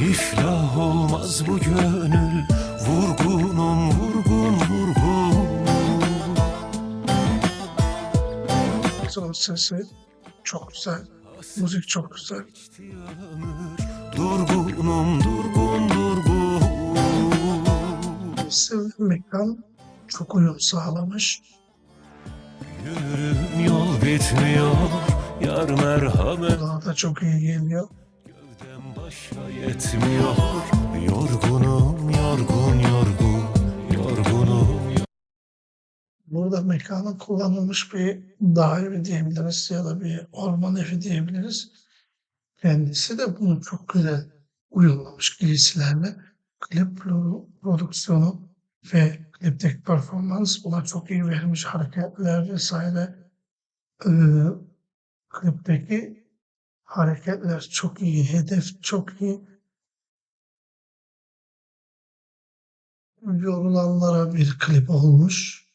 İflah olmaz bu gönül Vurgunum vurgun vurgun. Sanat sesi çok güzel Müzik çok güzel. Durgunum durgun durgun. Sevdiğim mekan çok uyum sağlamış. Yürüm yol bitmiyor Yar merhamet. Bana da çok iyi geliyor. Başa yetmiyor Yorgunum yorgun yorgun Yorgunum Burada mekanın kullanılmış bir dağ diyebiliriz ya da bir orman evi diyebiliriz. Kendisi de bunu çok güzel uyumlamış giysilerle. Klip pro- prodüksiyonu ve klipteki performans buna çok iyi vermiş hareketler vesaire. Ee, klipteki hareketler çok iyi, hedef çok iyi. Yorulanlara bir klip olmuş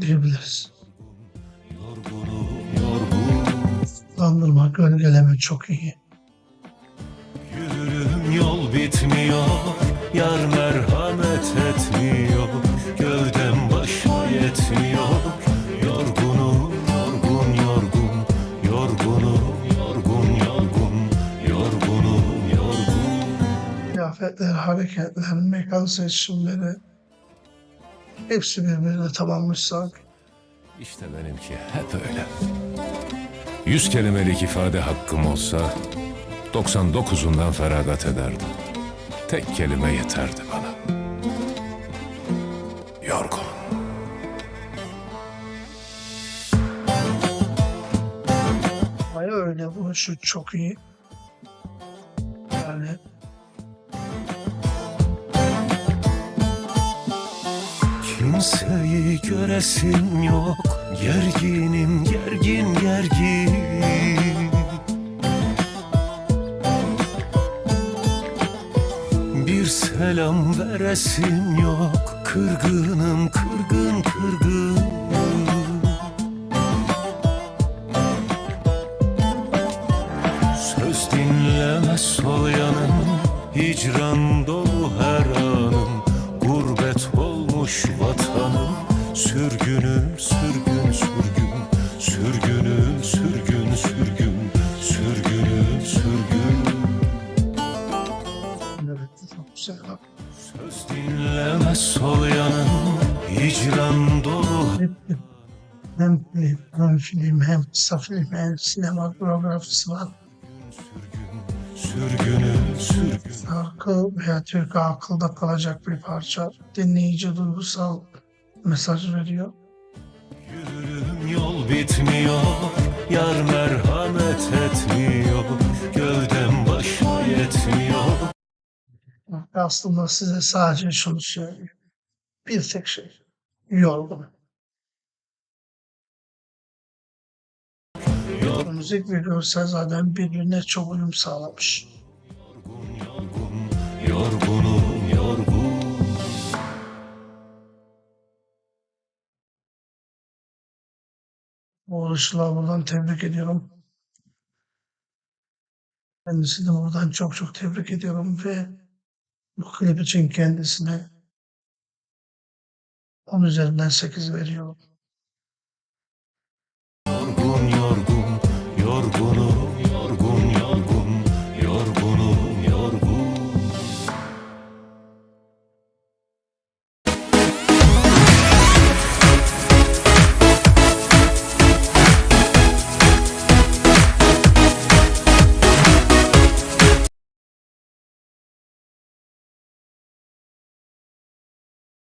diyebiliriz. Landırma, gölgeleme çok iyi. Yürürüm yol bitmiyor Yar merhamet etmiyor Gövdem başa yetmiyor Kıyafetler, hareketler, mekan seçimleri hepsi birbirine tamammış sanki. İşte benimki hep öyle. Yüz kelimelik ifade hakkım olsa 99'undan feragat ederdim. Tek kelime yeterdi bana. Yorgun. Baya öyle vuruşu çok iyi. Yani Kimseyi göresim yok Gerginim gergin gergin. Bir selam veresim yok Kırgınım kırgın kırgın bak. Söz dinlemez sol yanım Hicran dolu hem hem film, hem kısa film, hem sinematografisi var. Sürgünüm sürgün Şarkı veya türkü akılda kalacak bir parça. Dinleyici duygusal mesaj veriyor. Yürürüm yol bitmiyor Yar Aslında size sadece şunu söyleyeyim. Bir tek şey. Yorgun. Müzik görsel zaten birbirine çok uyum sağlamış. Yorgunum yorgun Işıl'a buradan tebrik ediyorum. Kendisini buradan çok çok tebrik ediyorum ve bu klip için kendisine 10 üzerinden 8 veriyorum.